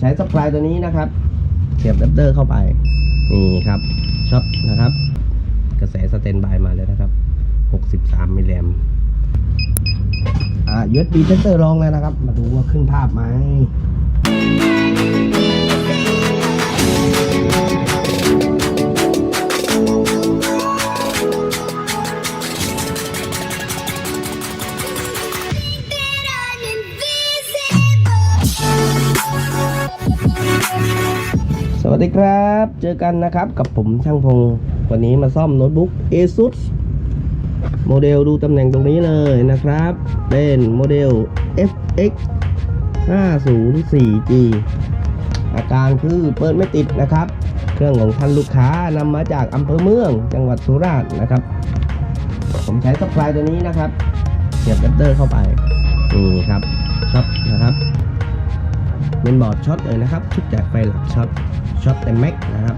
ใช้สปายตัวนี้นะครับเสียบแรปเตอร์เข้าไป นี่ครับช็อตนะครับ กระแสสเตนบายมาแล้วนะครับ 63 มิลลิแอมป์อ่า USB เทสเตอร์ลองแล้วนะครับ มาดูว่าขึ้นภาพไหม วัสดีครับ เจอกันนะครับกับผมช่างพงศ์วันนี้มาซ่อมโน้ตบุ๊ก ASUS โมเดลดูตำแหน่งตรงนี้เลยนะครับ เป็นโมเดล FX 504G อาการคือเปิดไม่ติดนะครับ เครื่องของท่านลูกค้านำมาจากอำเภอเมือง จังหวัดสุราษฎร์นะครับ ผมใช้สปายตัวนี้นะครับ เสียบแรปเตอร์เข้าไป นี่ครับช็อตนะครับเป็นบอร์ดช็อตเลยนะครับชุดแจกไฟหลักช็อต ช็อตเต็มแม็กนะครับ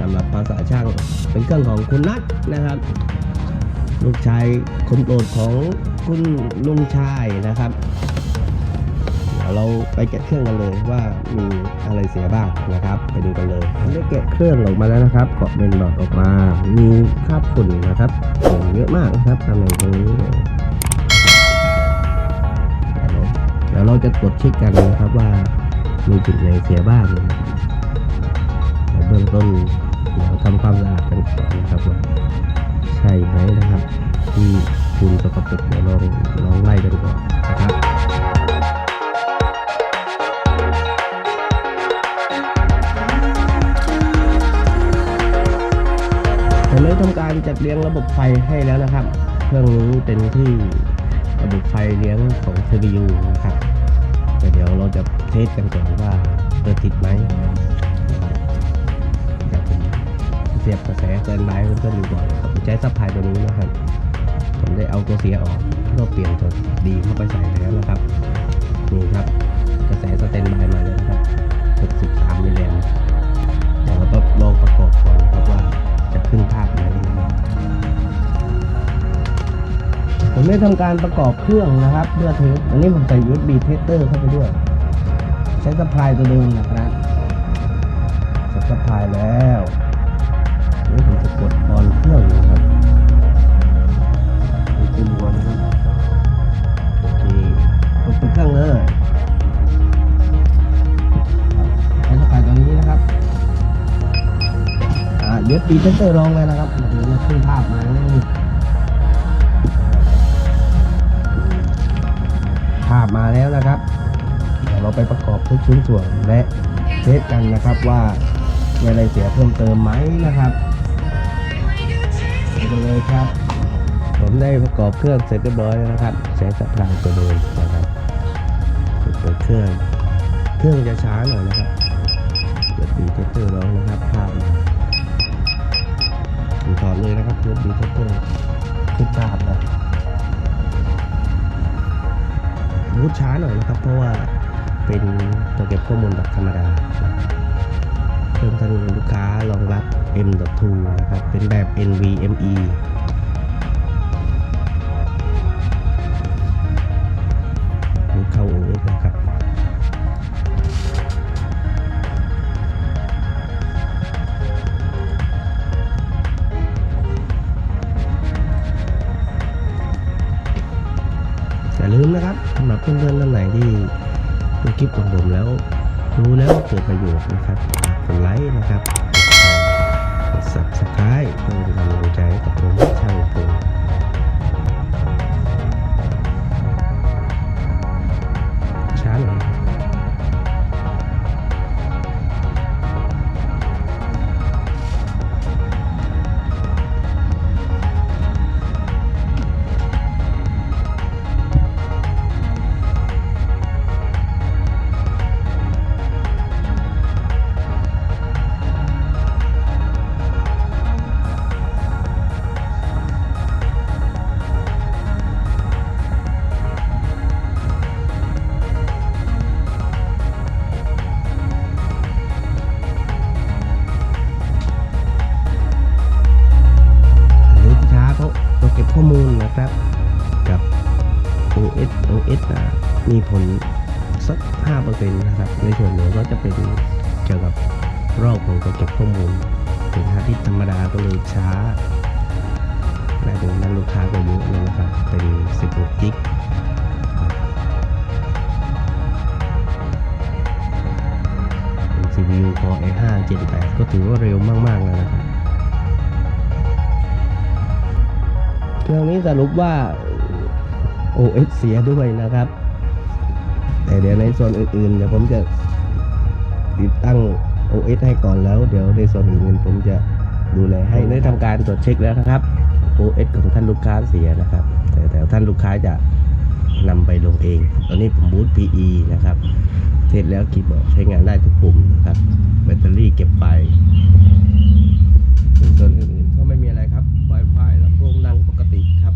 สำหรับภาษาช่างเป็นเครื่องของคุณนัทนะครับ ลูกชายคนโปรดของคุณลุงชายนะครับเดี๋ยวเราไปแกะเครื่องกันเลยว่ามีอะไรเสียบ้างนะครับ ไปดูกันเลยได้แกะเครื่องออกมาแล้วนะครับเกาะเป็นหลอดออกมา มีคราบฝุ่นนะครับฝุ่นเยอะมากนะครับตำแหน่งตรงนี้เลยเดี๋ยวเราจะตรวจเช็คกันนะครับว่ามีจุดไหนเสียบ้างนะครับ แต่เบื้องต้นเดี๋ยวทำความสะอาดกันก่อนนะครับว่าใช่ไหมนะครับ ที่คุณสกปรกเดี๋ยวลองลองไล่กันก่อนนะครับผมได้ทำการจัดเรียงระบบไฟให้แล้วนะครับ เครื่องนี้เป็นที่ระบบไฟเลี้ยงของ CPU นะครับแต่เดี๋ยวเราจะเทสกันก่อนว่าเปิดติดไหม เสียบกระแสเกินไลน์เพื่อนๆดูก่อนผมใช้ซัพพลายตัวนี้นะครับ ผมได้เอาตัวเสียออกก็เปลี่ยนตัวดีเข้าไปใส่แล้วนะครับนี่ครับกระแสสเตนบายมาแล้วนะครับ63มิลลิแอมป์เดี๋ยวเราก็ลองประกอบก่อนนะครับว่าจะขึ้นภาพไหมนผมได้ทำการประกอบเครื่องนะครับเพื่อเทสอันนี้ผมใส่ USB tester เข้าไปด้วย ใช้สปายตัวเดิมนะครับสปายแล้ว นี่ผมจะกดออนเครื่องนะครับดูเป็นวัวนะครับโอเคกดปิดเครื่องเลยใช้สปายตัวนี้นะครับอ่า USB tester ลองเลยนะครับมาดูว่าขึ้นภาพไหมภาพมาแล้วนะครับเดี๋ยวเราไปประกอบทุกชิ้นส่วนและเทสกันนะครับว่ามีอะไรเสียเพิ่มเติมไหมนะครับ ไปเลยครับ ผมได้ประกอบเครื่องเสร็จเรียบร้อยแล้วนะครับ ใช้สัปลายตัวเดิมนะครับเปิดเครื่อง เครื่องจะช้าหน่อยนะครับเปิดดีเทสเตอร์ร้องนะครับภาพมาผมถอดเลยนะครับเปิดดีเทสเตอร์ขึ้นภาพแล้วรูดช้าหน่อยนะครับ เพราะว่าเป็นตัวเก็บข้อมูลแบบธรรมดา เครื่องท่านลูกค้ารองรับ M.2 นะครับ เป็นแบบ NVMe รูเข้า OS นะครับอย่าลืมนะครับสำหรับเพื่อนๆท่านไหนที่ดูคลิปของผมแล้วดูแล้วเกิดประโยชน์นะครับ กดไลค์นะครับกด subscribe เพื่อเป็นกำลัง ครับกับ OS OS อะมีผลสัก 5%นะครับ ในส่วนเหลือก็จะเป็นเกี่ยวกับรอบของการเก็บข้อมูลถึงฮาร์ดดิสธรรมดาก็เลยช้าและถึงนั้นลูกค้าก็เยอะเลยนะครับ เป็น 16 กิกเป็น CPU Core i5 Gen 8ก็ถือว่าเร็วมาก ๆ แล้วนะครับ เครื่องนี้สรุปว่า OS เสียด้วยนะครับ แต่เดี๋ยวในส่วนอื่นๆเดี๋ยวผมจะติดตั้ง OS ให้ก่อนแล้ว เดี๋ยวในส่วนอื่นๆผมจะดูแลให้ได้ทำการตรวจเช็คแล้วนะครับ OS ของท่านลูกค้าเสียนะครับ แต่แต่ท่านลูกค้าจะนำไปลงเอง ตอนนี้ผมบูต PE นะครับ เสร็จแล้วคีย์บอร์ดใช้งานได้ทุกปุ่มนะครับ แบตเตอรี่เก็บไปซึ่งส่วนอื่นๆก็ไม่มีอะไรครับ Wi-Fi ลำโพงดังปกติครับ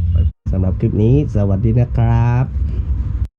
สำหรับค ลิปนี้ สวัสดีนะครับ